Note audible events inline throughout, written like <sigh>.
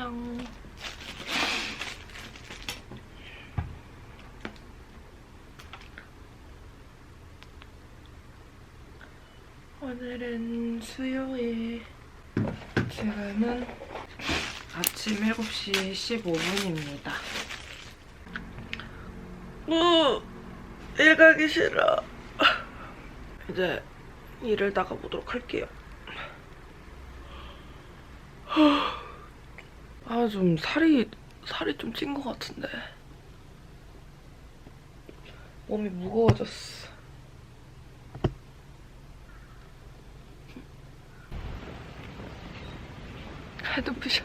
안녕. 오늘은 수요일. 지금은 아침 7시 15분입니다. 우! 일 가기 싫어. 이제 일을 나가보도록 할게요. 아, 좀 살이, 살이 좀 찐 것 같은데. 몸이 무거워졌어. 아, 눈부셔.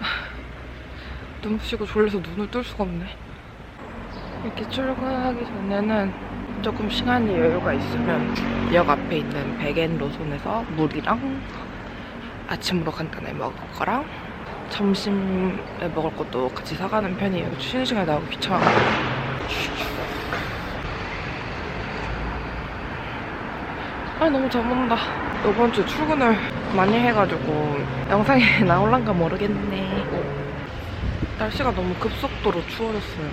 아, 눈부시고 졸려서 눈을 뜰 수가 없네. 이렇게 출근하기 전에는 조금 시간이 여유가 있으면 역 앞에 있는 백엔 로손에서 물이랑 아침으로 간단하게 먹을 거랑 점심에 먹을 것도 같이 사가는 편이에요. 쉬는 시간에 나오기 귀찮아가지고. 아 너무 잠온다. 이번 주 출근을 많이 해가지고 영상에 <laughs> 나올란가 모르겠네. 날씨가 너무 급속도로 추워졌어요.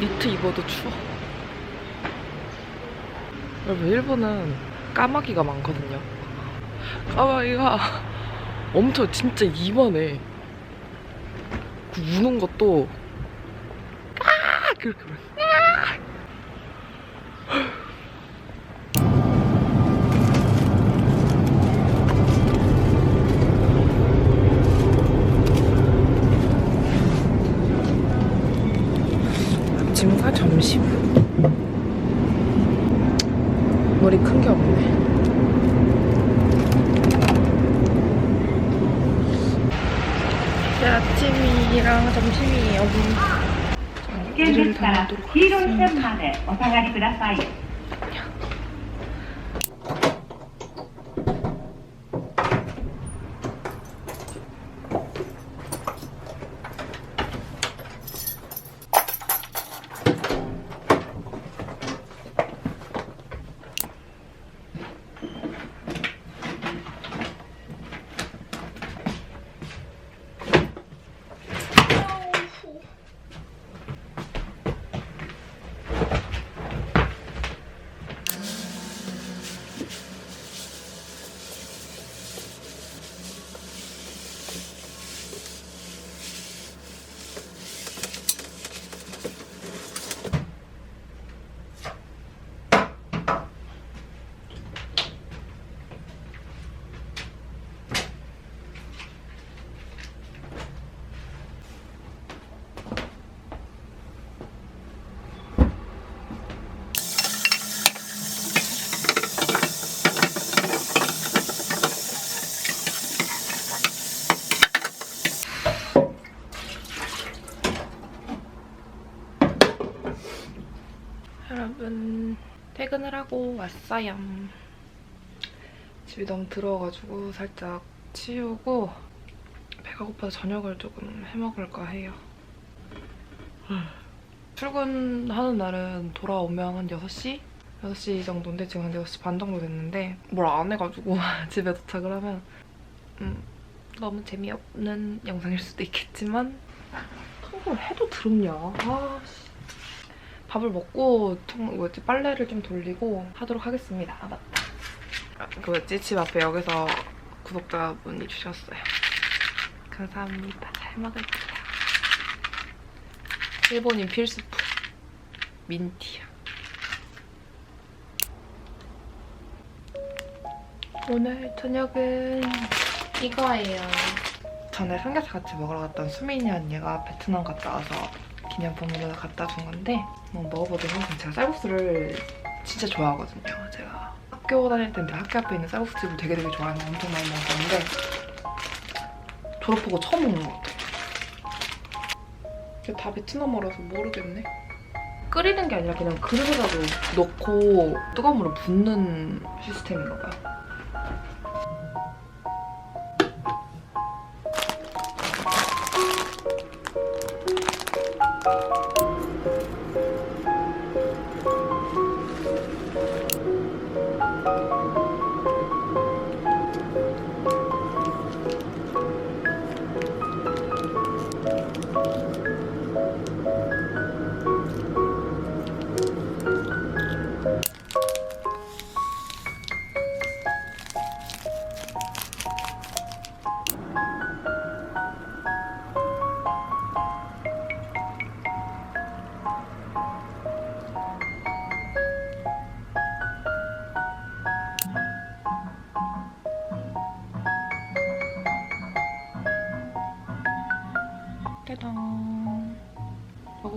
니트 입어도 추워. 여러분 일본은 까마귀가 많거든요. 까마귀가 엄청 진짜 이만해. 그 우는 것도 까 이렇게 제 아침이랑 점심이 여기 危険ですから黄色い線までお下がりください。 여러분 퇴근을 하고 왔어요. 집이 너무 더러워가지고 살짝 치우고 배가 고파서 저녁을 조금 해먹을까 해요. 출근하는 날은 돌아오면 한 6시? 6시 정도인데 지금 한 6시 반 정도 됐는데 뭘 안 해가지고 <laughs> 집에 도착을 하면 음, 너무 재미없는 영상일 수도 있겠지만 청소를 해도 더럽냐 아 씨. 밥을 먹고 청, 뭐였지 빨래를 좀 돌리고 하도록 하겠습니다. 아 맞다. 아, 그 뭐였지 집 앞에 여기서 구독자분이 주셨어요. 감사합니다. 잘 먹을게요. 일본인 필수품 민티야. 오늘 저녁은 이거예요. 전에 삼겹살 같이 먹으러 갔던 수민이 언니가 베트남 갔다 와서 기념품으로 갖다 준 건데 한번 먹어보도록. 제가 쌀국수를 진짜 좋아하거든요. 제가 학교 다닐 때인데 학교 앞에 있는 쌀국수집을 되게 되게 좋아해서 엄청 많이 먹었는데 졸업하고 처음 먹는 것 같아요. 이게 다 베트남어라서 모르겠네. 끓이는 게 아니라 그냥 그릇에다도 넣고 뜨거운 물을 붓는 시스템인가 봐요.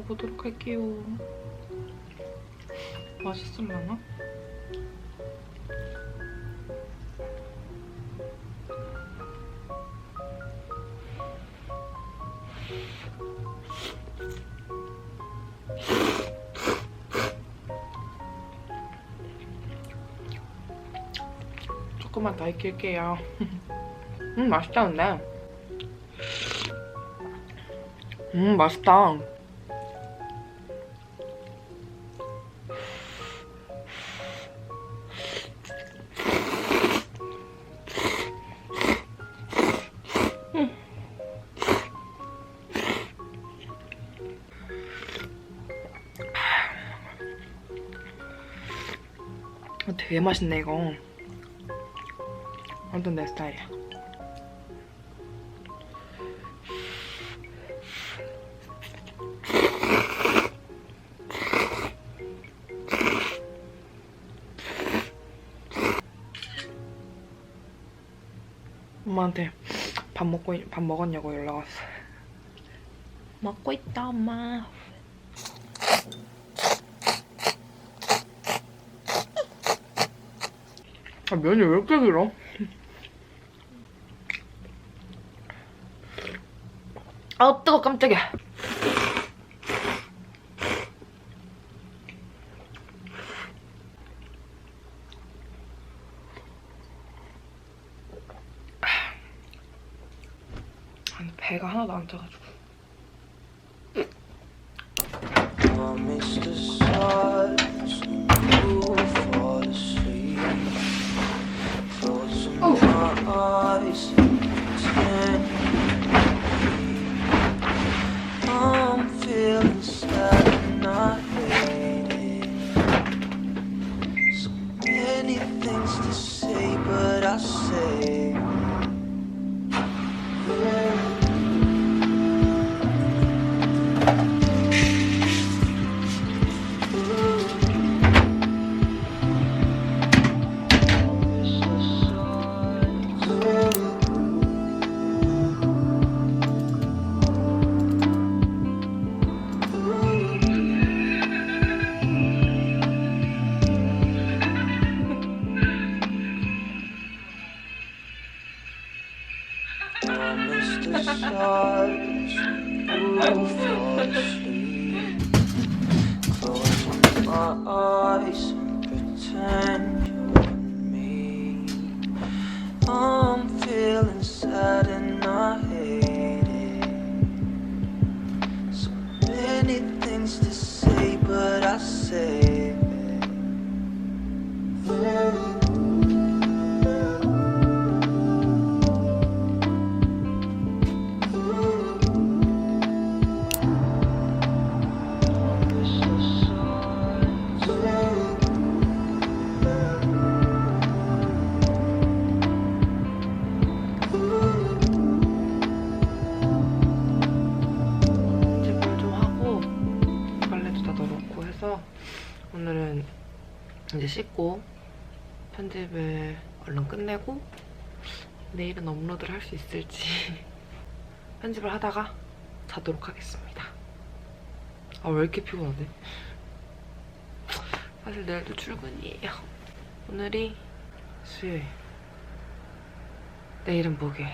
먹도록 할게요. 맛있을라나? 조금만 더 익힐게요. <laughs> 음 맛있다 근데. 음 맛있다. 되게 맛있네 이거. 완전 내 스타일이야. 엄마한테 밥 먹고 있- 밥 먹었냐고 연락 왔어. 먹고 있다 엄마. 아 면이 왜 이렇게 길어? 아 뜨거 깜짝이야. 배가 하나도 안 차가지고. Many things to say, but I say. Close my eyes. 씻고 편집을 얼른 끝내고 내일은 업로드를 할 수 있을지 <laughs> 편집을 하다가 자도록 하겠습니다. 아 왜 이렇게 피곤하지? 사실 내일도 출근이에요. 오늘이 수요일. 내일은 목요일.